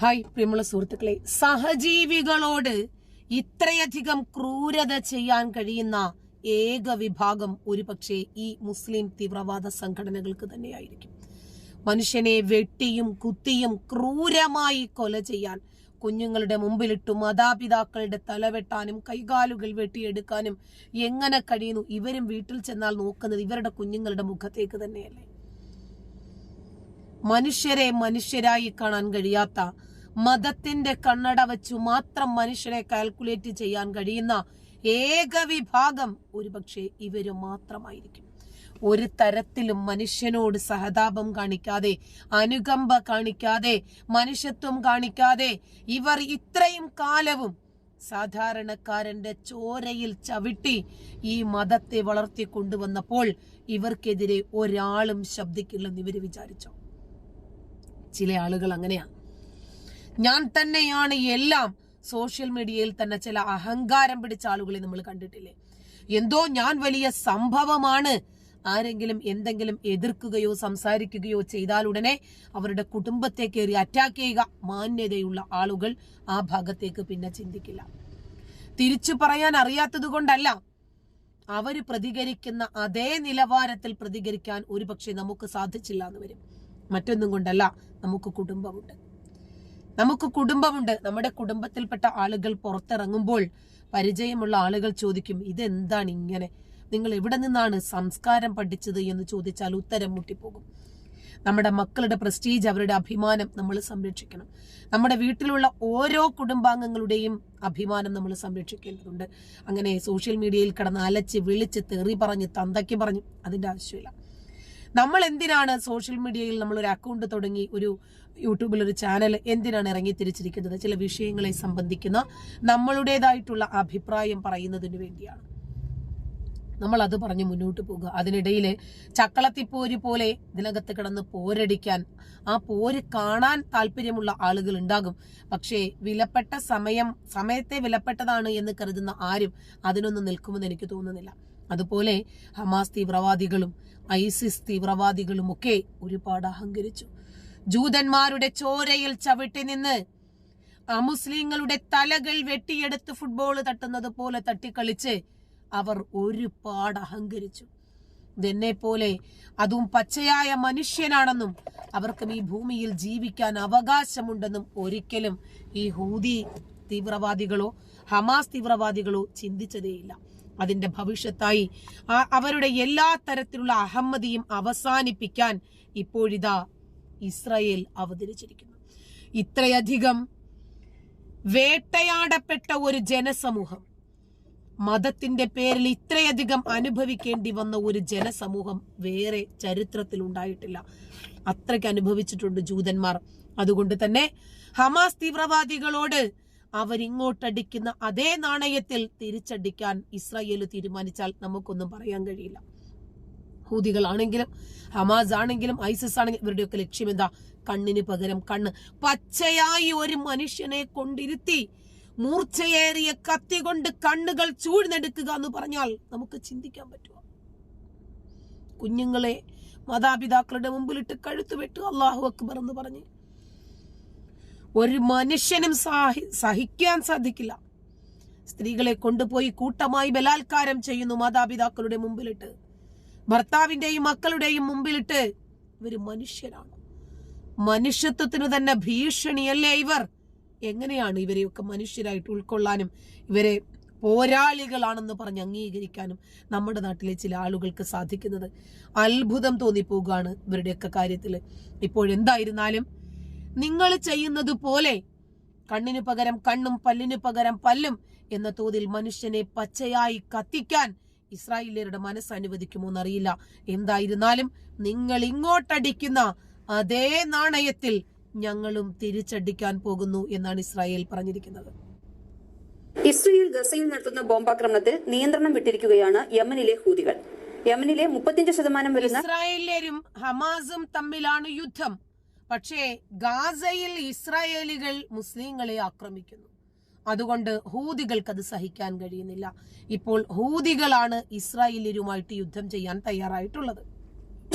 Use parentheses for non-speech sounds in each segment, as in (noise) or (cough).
Hi പ്രിയമുള്ള സുഹൃത്തുക്കളെ. സഹജീവികളോട് ഇത്രയധികം ക്രൂരത ചെയ്യാൻ കഴിയുന്ന ഏക വിഭാഗം ഒരുപക്ഷെ ഈ മുസ്ലിം തീവ്രവാദ സംഘടനകൾക്ക് തന്നെയായിരിക്കും. മനുഷ്യനെ വെട്ടിയും കുത്തിയും ക്രൂരമായി കൊല ചെയ്യാൻ കുഞ്ഞുങ്ങളുടെ മുമ്പിലിട്ടു മാതാപിതാക്കളുടെ തലവെട്ടാനും കൈകാലുകൾ വെട്ടിയെടുക്കാനും എങ്ങനെ കഴിയുന്നു? ഇവരും വീട്ടിൽ ചെന്നാൽ നോക്കുന്നത് ഇവരുടെ കുഞ്ഞുങ്ങളുടെ മുഖത്തേക്ക് തന്നെയല്ലേ? മനുഷ്യരെ മനുഷ്യരായി കാണാൻ കഴിയാത്ത മതത്തിന്റെ കണ്ണട വെച്ചു മാത്രം മനുഷ്യനെ കാൽക്കുലേറ്റ് ചെയ്യാൻ കഴിയുന്ന ഏക വിഭാഗം ഒരുപക്ഷെ ഇവർ മാത്രമായിരിക്കും. ഒരു തരത്തിലും മനുഷ്യനോട് സഹതാപം കാണിക്കാതെ അനുകമ്പ കാണിക്കാതെ മനുഷ്യത്വം കാണിക്കാതെ ഇവർ ഇത്രയും കാലവും സാധാരണക്കാരന്റെ ചോരയിൽ ചവിട്ടി ഈ മതത്തെ വളർത്തി കൊണ്ടുവന്നപ്പോൾ ഇവർക്കെതിരെ ഒരാളും ശബ്ദിക്കില്ലെന്ന് ഇവർ വിചാരിച്ചു? ചില ആളുകൾ അങ്ങനെയാണ് ഞാൻ തന്നെയാണ് എല്ലാം. സോഷ്യൽ മീഡിയയിൽ തന്നെ ചില അഹങ്കാരം പിടിച്ച ആളുകളെ നമ്മൾ കണ്ടിട്ടില്ലേ? എന്തോ ഞാൻ വലിയ സംഭവമാണ്. ആരെങ്കിലും എന്തെങ്കിലും എതിർക്കുകയോ സംസാരിക്കുകയോ ചെയ്താൽ ഉടനെ അവരുടെ കുടുംബത്തെ കയറി അറ്റാക്ക് ചെയ്യുക. മാന്യതയുള്ള ആളുകൾ ആ ഭാഗത്തേക്ക് പിന്നെ ചിന്തിക്കില്ല. തിരിച്ചു പറയാൻ അറിയാത്തത് കൊണ്ടല്ല. അവർ പ്രതികരിക്കുന്ന അതേ നിലവാരത്തിൽ പ്രതികരിക്കാൻ ഒരുപക്ഷെ നമുക്ക് സാധിച്ചില്ല എന്ന് വരും. മറ്റൊന്നും കൊണ്ടല്ല നമുക്ക് കുടുംബമുണ്ട്. നമുക്ക് കുടുംബമുണ്ട്. നമ്മുടെ കുടുംബത്തിൽപ്പെട്ട ആളുകൾ പുറത്തിറങ്ങുമ്പോൾ പരിചയമുള്ള ആളുകൾ ചോദിക്കും ഇതെന്താണ് ഇങ്ങനെ? നിങ്ങൾ എവിടെ നിന്നാണ് സംസ്കാരം പഠിച്ചത്? എന്ന് ചോദിച്ചാൽ ഉത്തരം മുട്ടിപ്പോകും. നമ്മുടെ മക്കളുടെ പ്രസ്റ്റീജ് അവരുടെ അഭിമാനം നമ്മൾ സംരക്ഷിക്കണം. നമ്മുടെ വീട്ടിലുള്ള ഓരോ കുടുംബാംഗങ്ങളുടെയും അഭിമാനം നമ്മൾ സംരക്ഷിക്കേണ്ടതുണ്ട്. അങ്ങനെ സോഷ്യൽ മീഡിയയിൽ കിടന്ന് അലച്ച് വിളിച്ച് തെറി പറഞ്ഞ് തന്തയ്ക്ക് പറഞ്ഞു അതിന്റെ ആവശ്യമില്ല. നമ്മൾ എന്തിനാണ് സോഷ്യൽ മീഡിയയിൽ നമ്മൾ ഒരു അക്കൗണ്ട് തുടങ്ങി ഒരു യൂട്യൂബിൽ ഒരു ചാനൽ എന്തിനാണ് ഇറങ്ങി തിരിച്ചിരിക്കുന്നത് ചില വിഷയങ്ങളെ സംബന്ധിക്കുന്ന നമ്മളുടേതായിട്ടുള്ള അഭിപ്രായം പറയുന്നതിന് വേണ്ടിയാണ്. നമ്മൾ അത് പറഞ്ഞ് മുന്നോട്ട് പോകുക. അതിനിടയിൽ ചക്കളത്തിപ്പോര് പോലെ ഇതിനകത്ത് കിടന്ന് പോരടിക്കാൻ ആ പോര് കാണാൻ താല്പര്യമുള്ള ആളുകൾ ഉണ്ടാകും. പക്ഷേ വിലപ്പെട്ട സമയം സമയത്തെ വിലപ്പെട്ടതാണ് എന്ന് കരുതുന്ന ആരും അതിനൊന്നും നിൽക്കുമെന്ന് എനിക്ക് തോന്നുന്നില്ല. അതുപോലെ ഹമാസ് തീവ്രവാദികളും ഐസിസ് തീവ്രവാദികളും ഒക്കെ ഒരുപാട് അഹങ്കരിച്ചു. ജൂതന്മാരുടെ ചോരയിൽ ചവിട്ടി നിന്ന് അമുസ്ലിങ്ങളുടെ തലകൾ വെട്ടിയെടുത്ത് ഫുട്ബോൾ തട്ടുന്നത് പോലെ തട്ടിക്കളിച്ച് അവർ ഒരുപാട് അഹങ്കരിച്ചു. ഇതെന്നെ പോലെ അതും പച്ചയായ മനുഷ്യനാണെന്നും അവർക്കും ഈ ഭൂമിയിൽ ജീവിക്കാൻ അവകാശമുണ്ടെന്നും ഒരിക്കലും ഈ ഹൂതി തീവ്രവാദികളോ ഹമാസ് തീവ്രവാദികളോ ചിന്തിച്ചതേയില്ല. അതിന്റെ ഭവിഷ്യത്തായി. അവരുടെ എല്ലാ തരത്തിലുള്ള അഹമ്മതിയും അവസാനിപ്പിക്കാൻ ഇപ്പോഴിതാ ഇസ്രയേൽ അവതരിച്ചിരിക്കുന്നു. ഇത്രയധികം വേട്ടയാടപ്പെട്ട ഒരു ജനസമൂഹം മതത്തിന്റെ പേരിൽ ഇത്രയധികം അനുഭവിക്കേണ്ടി വന്ന ഒരു ജനസമൂഹം വേറെ ചരിത്രത്തിൽ ഉണ്ടായിട്ടില്ല. അത്രയ്ക്ക് അനുഭവിച്ചിട്ടുണ്ട് ജൂതന്മാർ. അതുകൊണ്ട് തന്നെ ഹമാസ് തീവ്രവാദികളോട് അവരിങ്ങോട്ടടിക്കുന്ന അതേ നാണയത്തിൽ തിരിച്ചടിക്കാൻ ഇസ്രായേൽ തീരുമാനിച്ചാൽ നമുക്കൊന്നും പറയാൻ കഴിയില്ല. ഹൂതികളാണെങ്കിലും ഹമാസ് ആണെങ്കിലും ഐസിസ് ആണെങ്കിലും ഇവരുടെയൊക്കെ ലക്ഷ്യം എന്താ? കണ്ണിന് പകരം കണ്ണ്. പച്ചയായി ഒരു മനുഷ്യനെ കൊണ്ടിരുത്തി മൂർച്ചയേറിയ കത്തി കൊണ്ട് കണ്ണുകൾ ചൂഴ്ന്നെടുക്കുക എന്ന് പറഞ്ഞാൽ നമുക്ക് ചിന്തിക്കാൻ പറ്റുമോ കുഞ്ഞുങ്ങളെ മാതാപിതാക്കളുടെ മുമ്പിലിട്ട് കഴുത്ത് വെട്ടു അള്ളാഹു അക്ബർ എന്ന് പറഞ്ഞ് ഒരു മനുഷ്യനും സാഹി- സഹിക്കാൻ സാധിക്കില്ല. സ്ത്രീകളെ കൊണ്ടുപോയി കൂട്ടമായി ബലാത്കാരം ചെയ്യുന്നു മാതാപിതാക്കളുടെ മുമ്പിലിട്ട്. ഭർത്താവിന്റെയും മക്കളുടെയും മുമ്പിലിട്ട് ഇവർ മനുഷ്യരാണ്. മനുഷ്യത്വത്തിന് തന്നെ ഭീഷണിയല്ലേ ഇവർ? എങ്ങനെയാണ് ഇവരെയൊക്കെ മനുഷ്യരായിട്ട് ഉൾക്കൊള്ളാനും ഇവരെ പോരാളികളാണെന്ന് പറഞ്ഞ് അംഗീകരിക്കാനും നമ്മുടെ നാട്ടിലെ ചില ആളുകൾക്ക് സാധിക്കുന്നത്? അത്ഭുതം തോന്നിപ്പോവുകയാണ് ഇവരുടെയൊക്കെ കാര്യത്തിൽ ഇപ്പോഴെന്തായിരുന്നാലും നിങ്ങൾ ചെയ്യുന്നത് പോലെ. കണ്ണിനു പകരം കണ്ണും പല്ലിനു പകരം പല്ലും എന്ന തോതിൽ മനുഷ്യനെ പച്ചയായി കത്തിക്കാൻ ഇസ്രായേലിയരുടെ മനസ്സ് അനുവദിക്കുമോ എന്നറിയില്ല എന്തായിരുന്നാലും നിങ്ങൾ ഇങ്ങോട്ടടിക്കുന്ന അതേ നാണയത്തിൽ ഞങ്ങളും തിരിച്ചടിക്കാൻ പോകുന്നു എന്നാണ് ഇസ്രായേൽ പറഞ്ഞിരിക്കുന്നത്. ഇസ്രയേൽ ഗസയിൽ നടത്തുന്ന ബോംബാക്രമണത്തിൽ നിയന്ത്രണം വിട്ടിരിക്കുകയാണ് യമനിലെ ഹൂതികൾ. യമനിലെ മുപ്പത്തിയഞ്ച് ശതമാനം വരുന്ന ഇസ്രായേലിയരും ഹമാസും തമ്മിലാണ് യുദ്ധം. പക്ഷേ ഗാസയിൽ ഇസ്രായേലികൾ മുസ്ലിങ്ങളെ ആക്രമിക്കുന്നു. അതുകൊണ്ട് ഹൂതികൾക്ക് അത് സഹിക്കാൻ കഴിയുന്നില്ല. ഇപ്പോൾ ഹൂതികളാണ് ഇസ്രായേലിയരുമായിട്ട് യുദ്ധം ചെയ്യാൻ തയ്യാറായിട്ടുള്ളത്.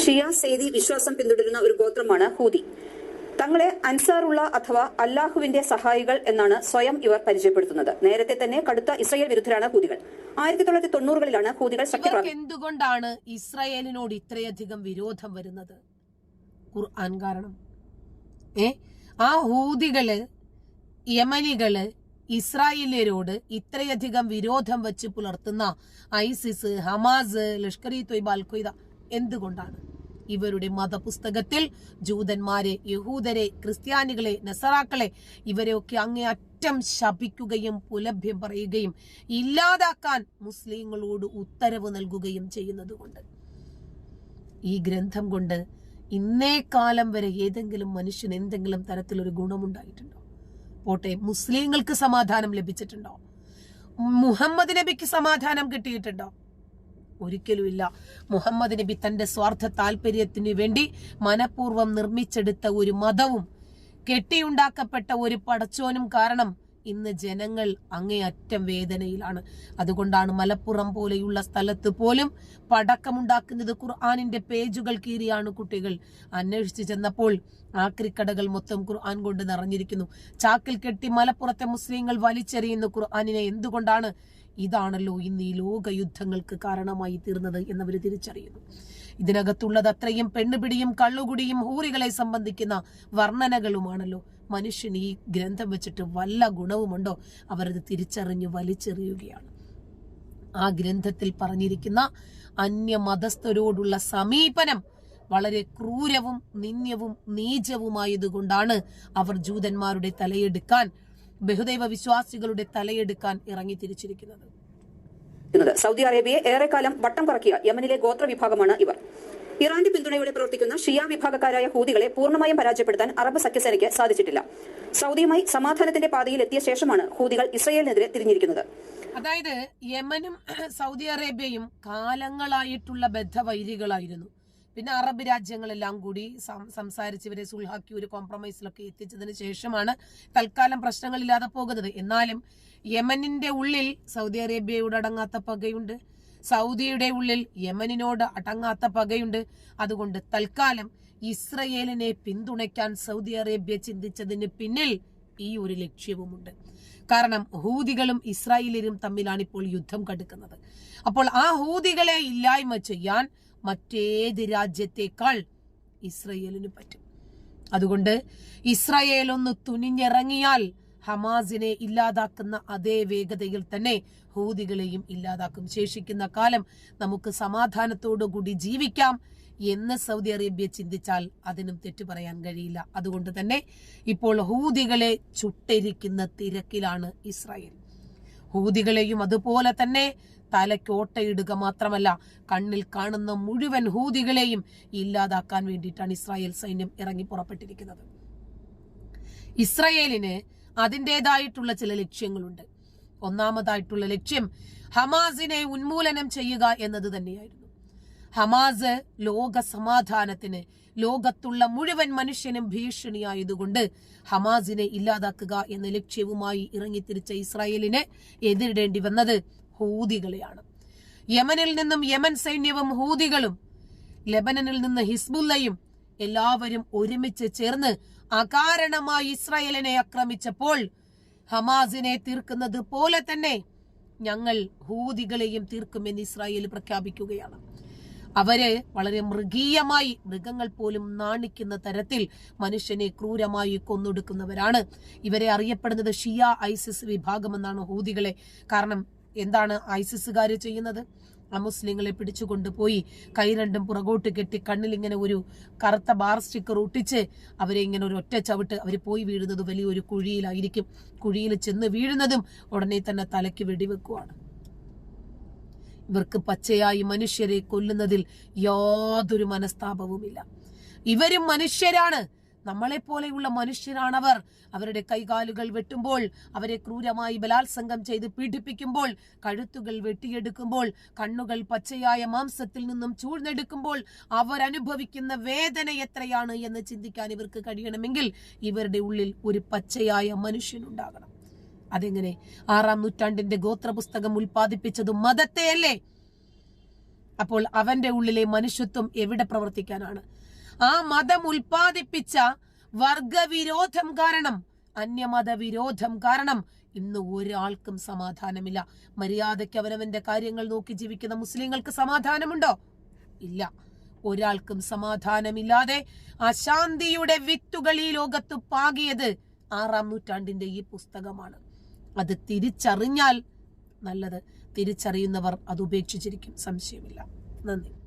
ഷിയ സേതി വിശ്വാസം പിന്തുടരുന്ന ഒരു ഗോത്രമാണ് ഹൂതി. തങ്ങളെ അൻസാറുള്ള അഥവാ അല്ലാഹുവിന്റെ സഹായികൾ എന്നാണ് സ്വയം ഇവർ പരിചയപ്പെടുത്തുന്നത്. നേരത്തെ തന്നെ കടുത്ത ഇസ്രായേൽ വിരുദ്ധരാണ് ഹൂതികൾ. ആയിരത്തി തൊള്ളായിരത്തി തൊണ്ണൂറുകളിലാണ് ഹൂതികൾ ശക്തി എന്തുകൊണ്ടാണ് ഇസ്രായേലിനോട് ഇത്രയധികം വിരോധം വരുന്നത്? ഖുർആൻ കാരണം ഏ? ആ ഹൂതികൾ യമനികൾ ഇസ്രായേലിയരോട് ഇത്രയധികം വിരോധം വെച്ച് പുലർത്തുന്ന ISIS Hamas Lashkar e Taiba Al എന്തുകൊണ്ടാണ്? ഇവരുടെ മതപുസ്തകത്തിൽ ജൂതന്മാരെ യഹൂദരെ ക്രിസ്ത്യാനികളെ നസറാക്കളെ ഇവരെയൊക്കെ അങ്ങേയറ്റം ശപിക്കുകയും പുലഭ്യം പറയുകയും ഇല്ലാതാക്കാൻ മുസ്ലിങ്ങളോട് ഉത്തരവ് നൽകുകയും ചെയ്യുന്നത് ഈ ഗ്രന്ഥം കൊണ്ട് ഇന്നേ കാലം വരെ ഏതെങ്കിലും മനുഷ്യന് എന്തെങ്കിലും തരത്തിലൊരു ഗുണമുണ്ടായിട്ടുണ്ടോ? പോട്ടെ മുസ്ലിങ്ങൾക്ക് സമാധാനം ലഭിച്ചിട്ടുണ്ടോ? മുഹമ്മദ് നബിക്ക് സമാധാനം കിട്ടിയിട്ടുണ്ടോ? ഒരിക്കലുമില്ല മുഹമ്മദ് നബി തന്റെ സ്വാർത്ഥ താല്പര്യത്തിന് വേണ്ടി മനഃപൂർവം നിർമ്മിച്ചെടുത്ത ഒരു മതവും കെട്ടിയുണ്ടാക്കപ്പെട്ട ഒരു പടച്ചോനും കാരണം ഇന്ന് ജനങ്ങൾ അങ്ങേയറ്റം വേദനയിലാണ്. അതുകൊണ്ടാണ് മലപ്പുറം പോലെയുള്ള സ്ഥലത്ത് പോലും പടക്കമുണ്ടാക്കുന്നത് ഖുർആാനിന്റെ പേജുകൾ കീറിയാണ് കുട്ടികൾ. അന്വേഷിച്ചു ചെന്നപ്പോൾ ആക്രിക്കടകൾ മൊത്തം ഖുർആൻ കൊണ്ട് നിറഞ്ഞിരിക്കുന്നു. ചാക്കിൽ കെട്ടി മലപ്പുറത്തെ മുസ്ലിങ്ങൾ വലിച്ചെറിയുന്ന ഖുർആാനിനെ എന്തുകൊണ്ടാണ് ഇതാണല്ലോ ഇന്ന് ഈ ലോക യുദ്ധങ്ങൾക്ക് കാരണമായി തീർന്നത് എന്നവർ തിരിച്ചറിയുന്നു. ഇതിനകത്തുള്ളത് അത്രയും പെണ്ണുപിടിയും കള്ളുകുടിയും ഹൂറികളെ സംബന്ധിക്കുന്ന വർണനകളുമാണല്ലോ. മനുഷ്യൻ ഈ ഗ്രന്ഥം വെച്ചിട്ട് വല്ല ഗുണവുമുണ്ടോ? അവരത് തിരിച്ചറിഞ്ഞ് വലിച്ചെറിയുകയാണ്. ആ ഗ്രന്ഥത്തിൽ പറഞ്ഞിരിക്കുന്ന അന്യമതസ്ഥരോടുള്ള സമീപനം വളരെ ക്രൂരവും നിന്ദ്യവും നീചവുമായതുകൊണ്ടാണ് അവർ ജൂതന്മാരുടെ തലയെടുക്കാൻ ബഹുദൈവ വിശ്വാസികളുടെ തലയെടുക്കാൻ ഇറങ്ങി തിരിച്ചിരിക്കുന്നത്. സൗദി അറേബ്യയെ ഏറെക്കാലം വട്ടം കറക്കിയ യമനിലെ ഗോത്ര വിഭാഗമാണ് ഇവർ. ഇറാന്റെ പിന്തുണയോടെ പ്രവർത്തിക്കുന്ന ഷിയ വിഭാഗക്കാരായ ഹൂതികളെ പൂർണമായും പരാജയപ്പെടുത്താൻ അറബ് സഖ്യസേനയ്ക്ക് സാധിച്ചിട്ടില്ല. സൗദിയുമായി സമാധാനത്തിന്റെ പാതയിൽ എത്തിയ ശേഷമാണ് ഹൂതികൾ ഇസ്രയേലിനെതിരെ തിരിഞ്ഞിരിക്കുന്നത്. അതായത് യമനും (clears throat) സൗദി അറേബ്യയും കാലങ്ങളായിട്ടുള്ള ബദ്ധവൈരികളായിരുന്നു. പിന്നെ അറബ് രാജ്യങ്ങളെല്ലാം കൂടി സംസാരിച്ച് ഇവരെ സുൽഹാക്കി ഒരു കോംപ്രമൈസിലൊക്കെ എത്തിച്ചതിന് ശേഷമാണ് തൽക്കാലം പ്രശ്നങ്ങളില്ലാതെ പോകുന്നത്. എന്നാലും യമനിന്റെ ഉള്ളിൽ സൗദി അറേബ്യയോട് അടങ്ങാത്ത പകയുണ്ട്. സൗദിയുടെ ഉള്ളിൽ യമനിനോട് അടങ്ങാത്ത പകയുണ്ട്. അതുകൊണ്ട് തൽക്കാലം ഇസ്രയേലിനെ പിന്തുണയ്ക്കാൻ സൗദി അറേബ്യ ചിന്തിച്ചതിന് പിന്നിൽ ഈ ഒരു ലക്ഷ്യവുമുണ്ട്. കാരണം ഹൂതികളും ഇസ്രായേലിലും തമ്മിലാണ് ഇപ്പോൾ യുദ്ധം കടുക്കുന്നത്. അപ്പോൾ ആ ഹൂതികളെ ഇല്ലായ്മ ചെയ്യാൻ മറ്റേത് രാജ്യത്തേക്കാൾ ഇസ്രയേലിന് പറ്റും. അതുകൊണ്ട് ഇസ്രായേൽ ഒന്ന് തുനിഞ്ഞിറങ്ങിയാൽ ഹമാസിനെ ഇല്ലാതാക്കുന്ന അതേ വേഗതയിൽ തന്നെ ഹൂതികളെയും ഇല്ലാതാക്കും. ശേഷിക്കുന്ന കാലം നമുക്ക് സമാധാനത്തോടുകൂടി ജീവിക്കാം എന്ന് സൗദി അറേബ്യ ചിന്തിച്ചാൽ അതിനും തെറ്റു പറയാൻ കഴിയില്ല. അതുകൊണ്ട് തന്നെ ഇപ്പോൾ ഹൂതികളെ ചുട്ടരിക്കുന്ന തിരക്കിലാണ് ഇസ്രായേൽ. ഹൂതികളെയും അതുപോലെ തന്നെ തലക്കോട്ടയിടുക മാത്രമല്ല കണ്ണിൽ കാണുന്ന മുഴുവൻ ഹൂതികളെയും ഇല്ലാതാക്കാൻ വേണ്ടിയിട്ടാണ് ഇസ്രായേൽ സൈന്യം ഇറങ്ങി പുറപ്പെട്ടിരിക്കുന്നത്. ഇസ്രായേലിന് അതിന്റെതായിട്ടുള്ള ചില ലക്ഷ്യങ്ങളുണ്ട്. ഒന്നാമതായിട്ടുള്ള ലക്ഷ്യം ഹമാസിനെ ഉന്മൂലനം ചെയ്യുക എന്നത് തന്നെയായിരുന്നു. ഹമാസ് ലോക സമാധാനത്തിന് ലോകത്തുള്ള മുഴുവൻ മനുഷ്യനും ഭീഷണിയായതുകൊണ്ട് ഹമാസിനെ ഇല്ലാതാക്കുക എന്ന ലക്ഷ്യവുമായി ഇറങ്ങിത്തിരിച്ച ഇസ്രായേലിനെ എതിരിടേണ്ടി വന്നത് ഹൂതികളെയാണ്. യമനിൽ നിന്നും യമൻ സൈന്യവും ഹൂതികളും ലെബനനിൽ നിന്ന് ഹിസ്ബുല്ലയും എല്ലാവരും ഒരുമിച്ച് ചേർന്ന് അകാരണമായി ഇസ്രായേലിനെ ആക്രമിച്ചപ്പോൾ ഹമാസിനെ തീർക്കുന്നത് പോലെ തന്നെ ഞങ്ങൾ ഹൂതികളെയും തീർക്കുമെന്ന് ഇസ്രായേൽ പ്രഖ്യാപിക്കുകയാണ്. അവർ വളരെ മൃഗീയമായി മൃഗങ്ങൾ പോലും നാണിക്കുന്ന തരത്തിൽ മനുഷ്യനെ ക്രൂരമായി കൊന്നൊടുക്കുന്നവരാണ്. ഇവരെ അറിയപ്പെടുന്നത് ഷിയ ഐസിസ് വിഭാഗമെന്നാണ് ഹൂതികളെ. കാരണം എന്താണ് ഐസിസുകാർ ചെയ്യുന്നത്? അമുസ്ലിങ്ങളെ പിടിച്ചുകൊണ്ടുപോയി കൈ രണ്ടും പുറകോട്ട് കെട്ടി കണ്ണിൽ ഇങ്ങനെ ഒരു കറുത്ത ബാർ സ്റ്റിക്കർ ഒട്ടിച്ച് അവരെ ഇങ്ങനെ ഒരു ഒറ്റ ചവിട്ട് അവർ പോയി വീഴുന്നത് വലിയൊരു കുഴിയിലായിരിക്കും. കുഴിയിൽ ചെന്ന് വീഴുന്നതും ഉടനെ തന്നെ തലയ്ക്ക് വെടിവെക്കുവാണ്. ഇവർക്ക് പച്ചയായി മനുഷ്യരെ കൊല്ലുന്നതിൽ യാതൊരു മനസ്താപവുമില്ല. ഇവരും മനുഷ്യരാണ്. നമ്മളെ പോലെയുള്ള മനുഷ്യരാണവർ. അവരുടെ കൈകാലുകൾ വെട്ടുമ്പോൾ അവരെ ക്രൂരമായി ബലാത്സംഗം ചെയ്ത് പീഡിപ്പിക്കുമ്പോൾ കഴുത്തുകൾ വെട്ടിയെടുക്കുമ്പോൾ കണ്ണുകൾ പച്ചയായ മാംസത്തിൽ നിന്നും ചൂഴ്ന്നെടുക്കുമ്പോൾ അവരനുഭവിക്കുന്ന വേദന എത്രയാണ് എന്ന് ചിന്തിക്കാൻ ഇവർക്ക് കഴിയണമെങ്കിൽ ഇവരുടെ ഉള്ളിൽ ഒരു പച്ചയായ മനുഷ്യനുണ്ടാകണം. അതെങ്ങനെ? ആറാം നൂറ്റാണ്ടിന്റെ ഗോത്രപുസ്തകം ഉൽപ്പാദിപ്പിച്ചതും മതത്തെയല്ലേ അപ്പോൾ അവന്റെ ഉള്ളിലെ മനുഷ്യത്വം എവിടെ പ്രവർത്തിക്കാനാണ്? ആ മതം ഉൽപ്പാദിപ്പിച്ച വർഗവിരോധം കാരണം അന്യമത വിരോധം കാരണം ഇന്ന് ഒരാൾക്കും സമാധാനമില്ല. മര്യാദയ്ക്ക് അവനവന്റെ കാര്യങ്ങൾ നോക്കി ജീവിക്കുന്ന മുസ്ലിങ്ങൾക്ക് സമാധാനമുണ്ടോ? ഇല്ല. ഒരാൾക്കും സമാധാനമില്ലാതെ അശാന്തിയുടെ വിത്തുകൾ ഈ ലോകത്ത് പാകിയത് ആറാം നൂറ്റാണ്ടിന്റെ ഈ പുസ്തകമാണ്. അത് തിരിച്ചറിഞ്ഞാൽ നല്ലത്. തിരിച്ചറിയുന്നവർ അത് ഉപേക്ഷിച്ചിരിക്കും. സംശയമില്ല. നന്ദി.